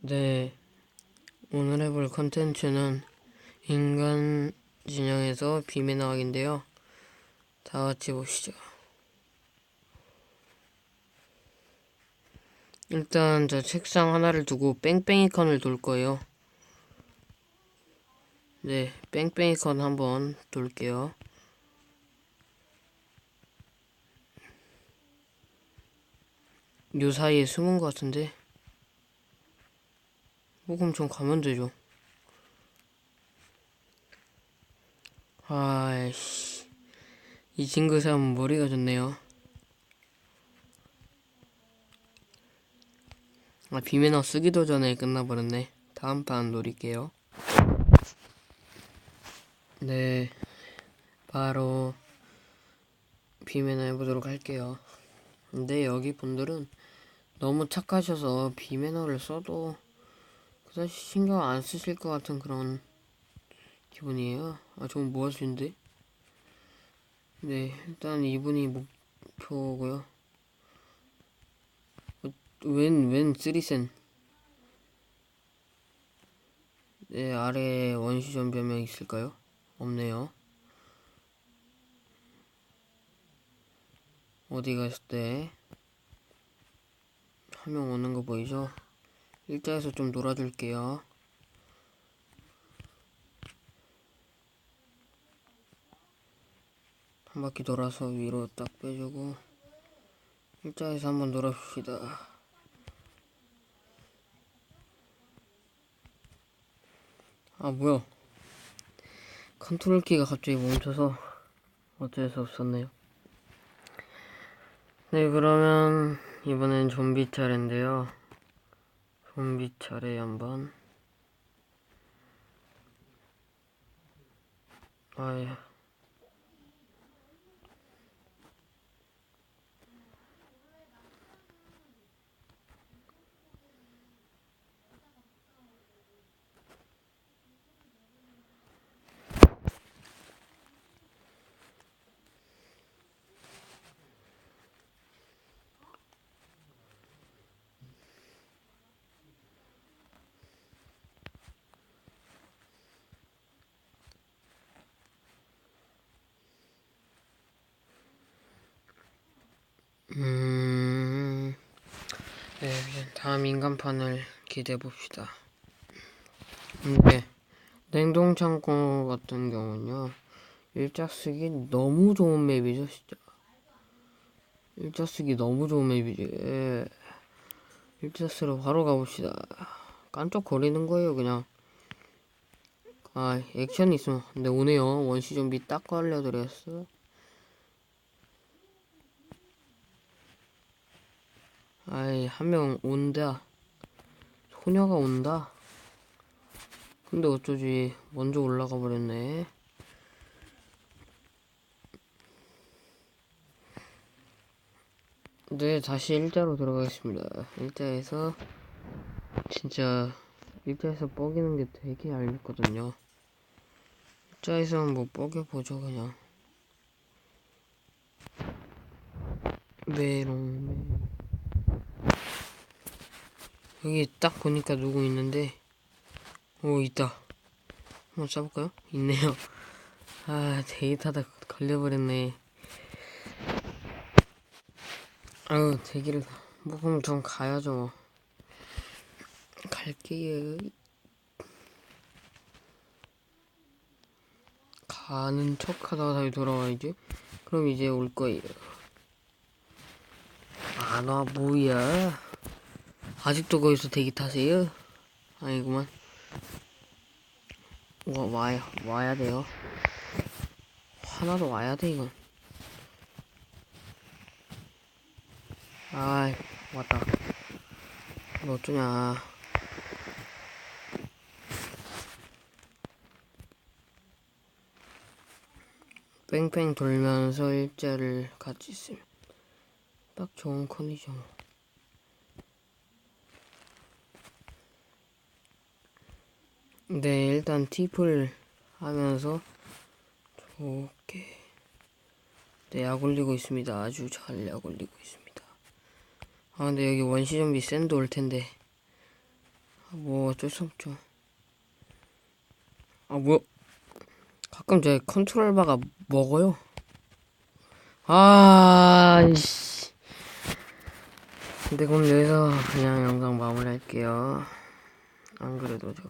네, 오늘 해볼 컨텐츠는 인간 진영에서 비매 나가기인데요. 다 같이 보시죠. 일단 저 책상 하나를 두고 뺑뺑이 컨을 돌 거예요. 네, 뺑뺑이 컨 한번 돌게요. 요 사이에 숨은 것 같은데. 뭐 그럼 좀 가면 되죠. 아이씨. 이 친구 사람 머리가 좋네요. 아, 비매너 쓰기도 전에 끝나버렸네. 다음 판 노릴게요. 네. 바로 비매너 해보도록 할게요. 근데 여기 분들은 너무 착하셔서 비매너를 써도 그다지 신경 안 쓰실 것 같은 그런 기분이에요. 아, 저건 뭐 하시는데? 네, 일단 이분이 목표고요. 어, 웬, 웬 쓰리센. 네, 아래 원시 좀비 몇명 있을까요? 없네요. 어디 갔을 때? 한 명 오는 거 보이죠? 일자에서 좀 놀아줄게요. 한 바퀴 돌아서 위로 딱 빼주고 일자에서 한번 놀아줍시다. 아 뭐야? 컨트롤 키가 갑자기 멈춰서 어쩔 수 없었네요. 네 그러면 이번엔 좀비 차례인데요. 좀비 차례 한번. 아예 음, 네, 다음 인간판을 기대해 봅시다. 근데 냉동창고 같은 경우는요, 일자 쓰기 너무 좋은 맵이죠, 진짜. 일자 쓰기 너무 좋은 맵이지. 예. 일자 쓰러 바로 가봅시다. 깐족거리는 거예요, 그냥. 아, 액션 있으면, 근데 오네요. 원시 좀비 딱 걸려드렸어. 아이, 한 명 온다. 소녀가 온다. 근데 어쩌지, 먼저 올라가 버렸네. 네, 다시 일자로 들어가겠습니다. 일자에서, 진짜, 일자에서 뻐기는 게 되게 얄밉거든요. 일자에서 뭐 뻐겨보죠, 그냥. 메롱메. 여기 딱 보니까 누구 있는데? 오 있다. 한번 써볼까요? 있네요. 아 데이터다 걸려버렸네. 아유 대기를 뭐 그럼 전 가야죠 뭐. 갈게요 가는 척 하다가 다시 돌아와야지? 그럼 이제 올 거예요. 안 와 뭐야 아직도 거기서 대기 타세요? 아니구만. 와, 와야, 와야 돼요. 하나도 와야 돼, 이건. 아이, 왔다. 이거 어쩌냐. 뺑뺑 돌면서 일자를 같이 쓰면 딱 좋은 컨디션. 네, 일단 팁을 하면서 좋게 네, 약 올리고 있습니다. 아주 잘 약 올리고 있습니다. 아, 근데 여기 원시 좀비 샌드 올 텐데. 뭐 어쩔 수 없죠. 아 뭐야? 가끔 제 컨트롤 바가 먹어요. 아, 이씨. 근데 그럼 여기서 그냥 영상 마무리할게요. 안 그래도 저